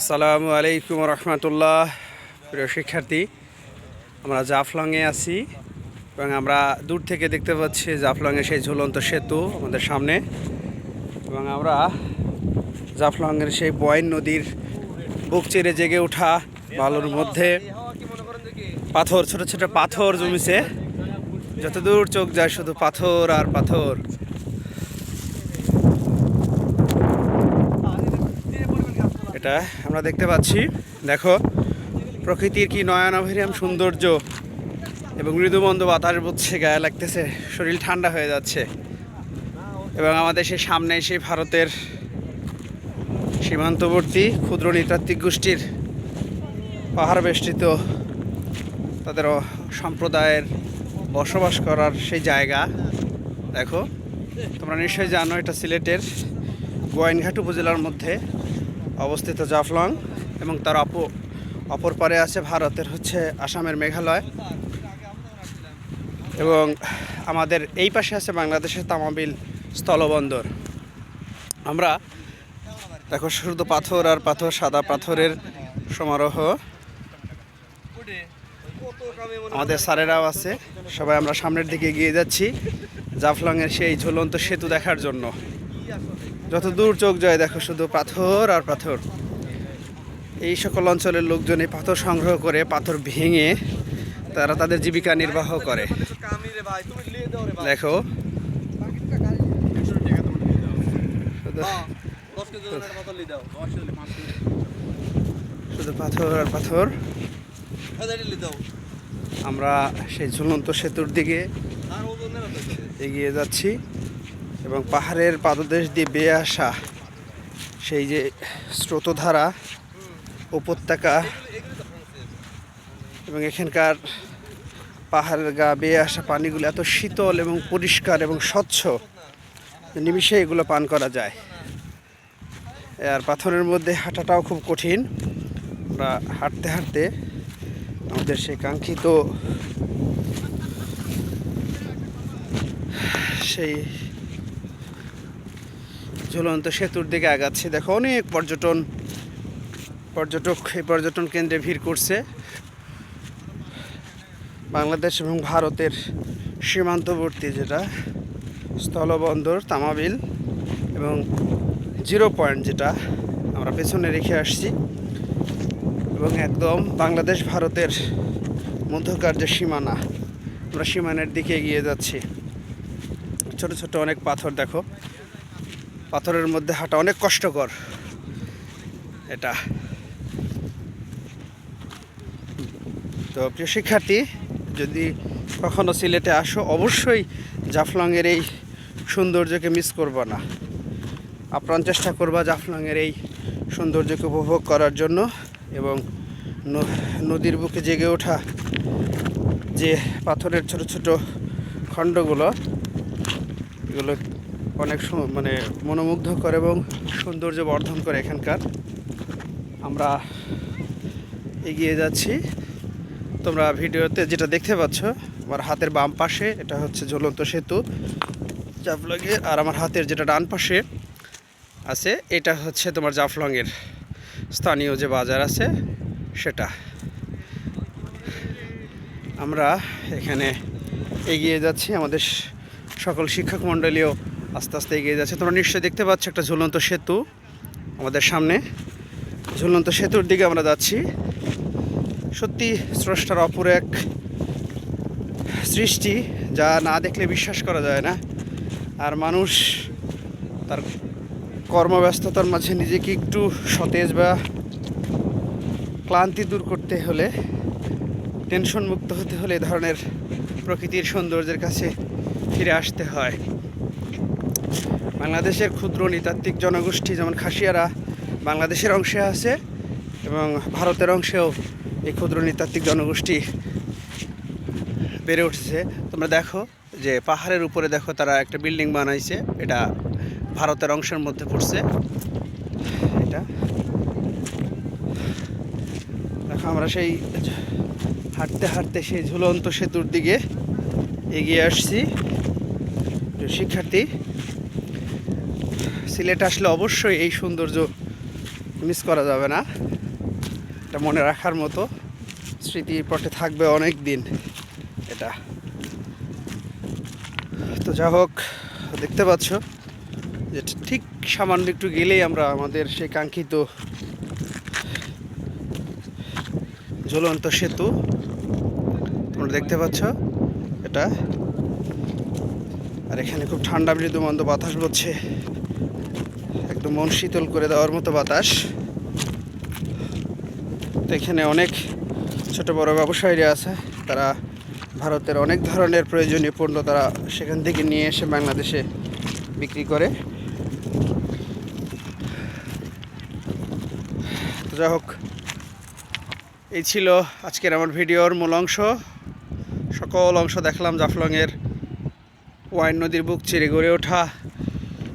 আসসালামু আলাইকুম রহমতুল্লাহ। প্রিয় শিক্ষার্থী, আমরা জাফলংয়ে আছি এবং আমরা দূর থেকে দেখতে পাচ্ছি জাফলংয়ে সেই ঝুলন্ত সেতু আমাদের সামনে। এবং আমরা জাফলংয়ের সেই বয়ন নদীর বুক চেড়ে জেগে ওঠা বালুর মধ্যে পাথর, ছোট ছোট পাথর জমিছে। যতদূর চোখ যায় শুধু পাথর আর পাথর। এটা আমরা দেখতে পাচ্ছি। দেখো, প্রকৃতির কি নয়নাভিরাম সৌন্দর্য এবং মৃদুমন্দ বাতাস বুঝছে, গায়ে লাগতেছে, শরীর ঠান্ডা হয়ে যাচ্ছে। এবং আমাদের সেই সামনে সেই ভারতের সীমান্তবর্তী ক্ষুদ্র নৃতাত্ত্বিক গোষ্ঠীর পাহাড় বেষ্টিত তাদের সম্প্রদায়ের বসবাস করার সেই জায়গা। দেখো, তোমরা নিশ্চয়ই জানো এটা সিলেটের গোয়াইনঘাট উপজেলার মধ্যে। অবস্থিত জাফলং এবং তার অপ অপর পারে আছে ভারতের হচ্ছে আসামের মেঘালয়। এবং আমাদের এই পাশে আছে বাংলাদেশের তামাবিল স্থলবন্দর। আমরা দেখো শুধু পাথর আর পাথর, সাদা পাথরের সমারোহ। আমাদের স্যারেরাও আছে, সবাই আমরা সামনের দিকে এগিয়ে যাচ্ছি জাফলংয়ের সেই ঝুলন্ত সেতু দেখার জন্য। যত দূর চোখ যায়, দেখো শুধু পাথর আর পাথর। এই সকল অঞ্চলের লোকজন এই পাথর সংগ্রহ করে, পাথর ভেঙে তারা তাদের জীবিকা নির্বাহ করে। দেখো। শুধু- পাথর আর পাথর। আমরা সেই ঝুলন্ত সেতুর দিকে এগিয়ে যাচ্ছি। এবং পাহাড়ের পাদদেশ দিয়ে বেয়ে আসা সেই যে স্রোতধারা, উপত্যকা এবং এখানকার পাহাড়ের গা বেয়ে আসা পানিগুলো এত শীতল এবং পরিষ্কার এবং স্বচ্ছ নিমিষে এগুলো পান করা যায়। আর পাথরের মধ্যে হাঁটাটাও খুব কঠিন। আমরা হাঁটতে হাঁটতে আমাদের সেই কাঙ্ক্ষিত সেই ঝুলন্ত সেতুর দিকে আগাচ্ছি। দেখো, অনেক পর্যটন, পর্যটক এই পর্যটন কেন্দ্রে ভিড় করছে। বাংলাদেশ এবং ভারতের সীমান্তবর্তী যেটা, স্থলবন্দর, তামাবিল এবং জিরো পয়েন্ট যেটা আমরা পেছনে রেখে আসছি। এবং একদম বাংলাদেশ, ভারতের মধ্যকার যে সীমানা, আমরা সীমানার দিকে এগিয়ে যাচ্ছি। ছোট ছোট অনেক পাথর দেখো। পাথরের মধ্যে হাঁটা অনেক কষ্টকর। এটা। তো প্রিয় শিক্ষার্থী, যদি কখনো সিলেটে আসো, অবশ্যই জাফলংয়ের এই সৌন্দর্যকে মিস করবা না। আপ্রাণ চেষ্টা করবা জাফলংয়ের এই সৌন্দর্যকে উপভোগ করার জন্য এবং নদীর বুকে জেগে ওঠা যে পাথরের ছোট ছোট খণ্ডগুলো, এগুলো অনেক মানে মনোমুগ্ধকর এবং সৌন্দর্য বর্ধন করে এখানকার। আমরা এগিয়ে যাচ্ছি। তোমরা ভিডিওতে যেটা দেখতে পাচ্ছ, আমার হাতের বাম পাশে এটা হচ্ছে ঝুলন্ত সেতু। জাফলংয়ের আর আমার হাতের যেটা ডান পাশে আছে, এটা হচ্ছে তোমার জাফলংয়ের স্থানীয় যে বাজার আছে, সেটা। আমরা এখানে এগিয়ে যাচ্ছি আমাদের সকল শিক্ষক মণ্ডলীও আস্তে আস্তে এগিয়ে যাচ্ছে। তোমরা নিশ্চয়ই দেখতে পাচ্ছ একটা ঝুলন্ত সেতু আমাদের সামনে। ঝুলন্ত সেতুর দিকে আমরা যাচ্ছি। সত্যি স্রষ্টার অপর এক সৃষ্টি, যা না দেখলে বিশ্বাস করা যায় না। আর মানুষ তার কর্মব্যস্ততার মাঝে নিজেকে একটু সতেজ বা ক্লান্তি দূর করতে হলে টেনশন মুক্ত হতে হলে এ ধরনের প্রকৃতির সৌন্দর্যের কাছে ফিরে আসতে হয়। বাংলাদেশের ক্ষুদ্র নৃতাত্ত্বিক জনগোষ্ঠী যেমন খাসিয়ারা বাংলাদেশের অংশে আছে এবং ভারতের অংশেও এই ক্ষুদ্র নৃতাত্ত্বিক জনগোষ্ঠী বেড়ে উঠছে। তোমরা দেখো যে পাহাড়ের উপরে দেখো তারা একটা বিল্ডিং বানাইছে, এটা ভারতের অংশের মধ্যে পড়ছে। এটা। দেখো আমরা সেই হাঁটতে হাঁটতে সেই ঝুলন্ত সেতুর দিকে এগিয়ে আসছি। শিক্ষার্থী সিলেট আসলে অবশ্যই এই সৌন্দর্য মিস করা যাবে না। এটা মনে রাখার মতো স্মৃতির পটে থাকবে অনেক দিন এটা। তো যা হোক, দেখতে পাচ্ছ যে ঠিক সামান্য একটু গেলেই আমরা আমাদের সেই কাঙ্ক্ষিত জ্বলন্ত সেতু। তোমরা দেখতে পাচ্ছ এটা। আর এখানে খুব ঠান্ডা মৃদু মন্দ বাতাস বচ্ছে। একদম মন শীতল করে দেওয়ার মতো বাতাস। তো এখানে অনেক ছোট বড় ব্যবসায়ীরা আছে। তারা ভারতের অনেক ধরনের প্রয়োজনীয় পণ্য তারা সেখান থেকে নিয়ে এসে বাংলাদেশে বিক্রি করে। যাই হোক, এই ছিল আজকের আমার ভিডিওর মূল অংশ। সকল অংশ দেখলাম জাফলংয়ের ওয়াইন নদীর বুক চিরে গড়ে ওঠা।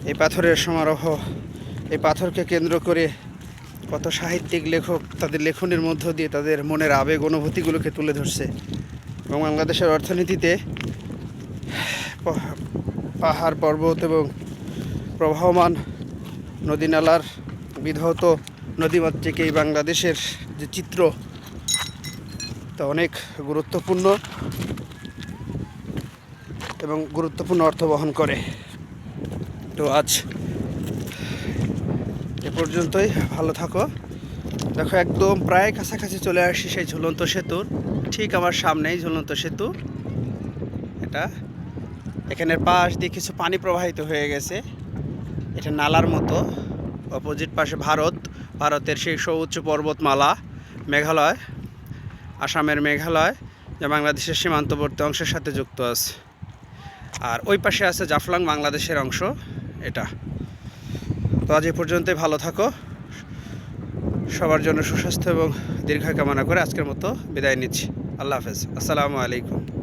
এই পাথরের সমারোহ এই পাথরকে কেন্দ্র করে কত সাহিত্যিক, লেখক তাদের লেখনের মধ্য দিয়ে তাদের মনের আবেগ, অনুভূতিগুলোকে তুলে ধরছে। এবং বাংলাদেশের অর্থনীতিতে পাহাড়, পর্বত এবং প্রবাহমান নদী নালার বিধৌত নদীমাতৃক এই বাংলাদেশের যে চিত্র, তা অনেক গুরুত্বপূর্ণ এবং গুরুত্বপূর্ণ অর্থ বহন করে। তো আজ পর্যন্তই, ভালো থাকো। দেখো, একদম প্রায় কাছাকাছি চলে আসি সেই ঝুলন্ত সেতুর ঠিক আমার সামনেই ঝুলন্ত সেতু। এটা এখানের পাশ দিয়ে কিছু পানি প্রবাহিত হয়ে গেছে। এটা নালার মতো। অপোজিট পাশে ভারত। ভারতের সেই সৌচ্চ পর্বতমালা, মেঘালয়। আসামের মেঘালয়, যা বাংলাদেশের সীমান্তবর্তী অংশের সাথে যুক্ত আছে। আর ওই পাশে আছে জাফলং বাংলাদেশের অংশ। এটা। তো আজ এ পর্যন্তই ভালো থাকো। সবার জন্য সুস্বাস্থ্য এবং দীর্ঘায় কামনা করে আজকের মতো বিদায় নিচ্ছি। আল্লাহ হাফেজ। আসসালামু আলাইকুম।